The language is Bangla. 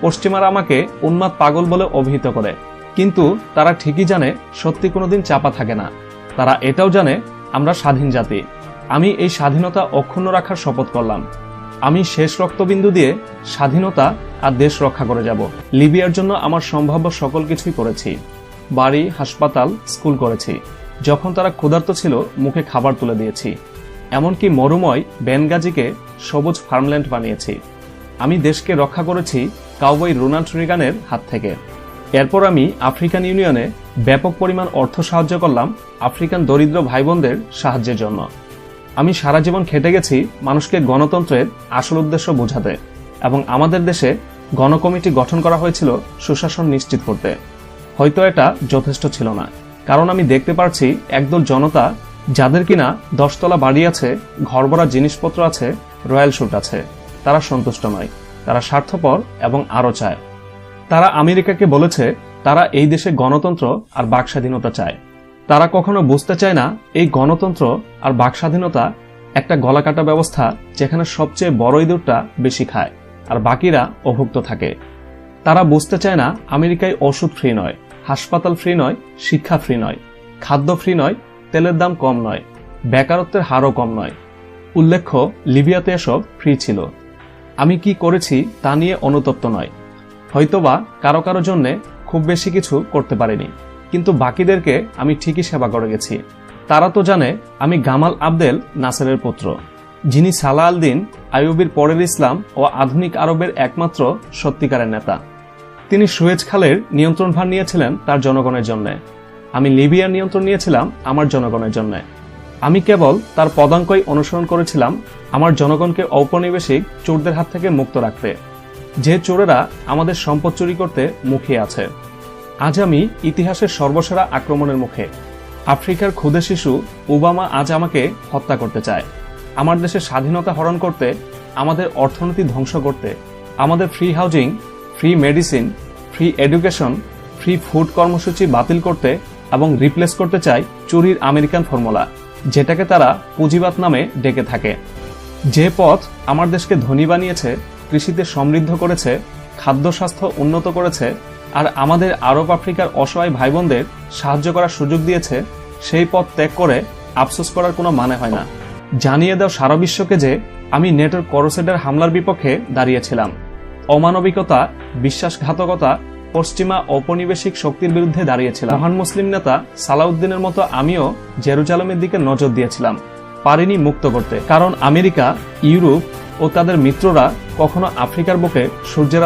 পশ্চিমারা আমাকে উন্মাদ পাগল বলে অভিহিত করে। কিন্তু তারা ঠিকই জানে সত্যি কোনোদিন চাপা থাকে না। তারা এটাও জানে আমরা স্বাধীন জাতি। আমি এই স্বাধীনতা অক্ষুণ্ণ রাখার শপথ করলাম। আমি শেষ রক্তবিন্দু দিয়ে স্বাধীনতা আর দেশ রক্ষা করে যাব। লিবিয়ার জন্য আমার সম্ভাব্য সকল কিছুই করেছি। বাড়ি, হাসপাতাল, স্কুল করেছি। যখন তারা ক্ষুধার্ত ছিল, মুখে খাবার তুলে দিয়েছি। এমনকি মরুময় বেনগাজিকে সবুজ ফার্মল্যান্ড বানিয়েছি। আমি দেশকে রক্ষা করেছি কাউবই রোনাল্ড রিগানের হাত থেকে। এরপর আমি আফ্রিকান ইউনিয়নে ব্যাপক পরিমাণ অর্থ সাহায্য করলাম আফ্রিকান দরিদ্র ভাই বোনদের সাহায্যের জন্য। আমি সারা জীবন খেটে গেছি মানুষকে গণতন্ত্রের আসল উদ্দেশ্য বোঝাতে এবং আমাদের দেশে গণকমিটি গঠন করা হয়েছিল সুশাসন নিশ্চিত করতে। হয়তো এটা যথেষ্ট ছিল না, কারণ আমি দেখতে পারছি একদল জনতা যাদের কিনা দশতলা বাড়ি আছে ঘরভরা জিনিসপত্র আছে, রয়্যাল শুট আছে, তারা সন্তুষ্ট নয়। তারা স্বার্থপর এবং আরও চায়। তারা আমেরিকাকে বলেছে, তারা এই দেশে গণতন্ত্র আর বাকস্বাধীনতা চায়। তারা কখনো বুঝতে চায় না, এই গণতন্ত্র আর বাকস্বাধীনতা একটা গলাকাটা ব্যবস্থা যেখানে সবচেয়ে বড় ইঁদুরটা বেশি খায় আর বাকিরা অভুক্ত থাকে। তারা বুঝতে চায় না, আমেরিকায় ওষুধ ফ্রি নয়, হাসপাতাল ফ্রি নয়, শিক্ষা ফ্রি নয়, খাদ্য ফ্রি নয়, তেলের দাম কম নয়, বেকারত্বের হারও কম নয়। উল্লেখ্য, লিবিয়াতে এসব ফ্রি ছিল। আমি কি করেছি তা নিয়ে অনুতপ্ত নয়। হয়তোবা কারও কারও জন্যে খুব বেশি কিছু করতে পারিনি, কিন্তু বাকিদেরকে আমি ঠিকই সেবা করে গেছি। তারা তো জানে আমি গামাল আবদেল নাসেরের পুত্র, যিনি সালা আল দিন, আইয়ুবির পরের ইসলাম ও আধুনিক আরবের একমাত্র সত্যিকারের নেতা। তিনি সুয়েজ খালের নিয়ন্ত্রণভার নিয়েছিলেন তার জনগণের জন্য। আমি লিবিয়ার নিয়ন্ত্রণ নিয়েছিলাম আমার জনগণের জন্য। আমি কেবল তার পদাঙ্কই অনুসরণ করেছিলাম আমার জনগণকে ঔপনিবেশিক চোরদের হাত থেকে মুক্ত রাখতে। যে চোরেরা আমাদের সম্পদ চুরি করতে মুখিয়ে আছে। আজ আমি ইতিহাসের সর্বসেরা আক্রমণের মুখে। আফ্রিকার ক্ষুদে শিশু ওবামা আজ আমাকে হত্যা করতে চায়। আমার দেশের স্বাধীনতা হরণ করতে, আমাদের অর্থনীতি ধ্বংস করতে, আমাদের free housing free medicine free education free food কর্মসূচি বাতিল করতে এবং রিপ্লেস করতে চায় চুরির আমেরিকান ফর্মুলা যেটাকে তারা পুঁজিবাদ নামে ডেকে থাকে। যে পথ আমার দেশকে ধনী বানিয়েছে, কৃষিতে সমৃদ্ধ করেছে, খাদ্য স্বাস্থ্য উন্নত করেছে, আর আমাদের আরব আফ্রিকার অসহায় ভাই বোনদের সাহায্য করার সুযোগ দিয়েছে, সেই পথ ত্যাগ করে আফসোস করার কোনো মানে হয় না। জানিয়ে দাও সারা বিশ্বকে যে আমি নেটোর করোসেডের হামলার বিপক্ষে দাঁড়িয়েছিলাম। অমানবিকতা, বিশ্বাসঘাতকতা পশ্চিমা ঔপনিবেশিক শক্তির বিরুদ্ধে দাঁড়িয়েছিলাম। মহান মুসলিম নেতা সালাউদ্দিনের মতো আমিও জেরুজালেমের দিকে নজর দিয়েছিলাম, পারিনি মুক্ত করতে। কারণ আমেরিকা, ইউরোপ ও তাদের মিত্ররা কখনো আফ্রিকার বুকে সূর্যের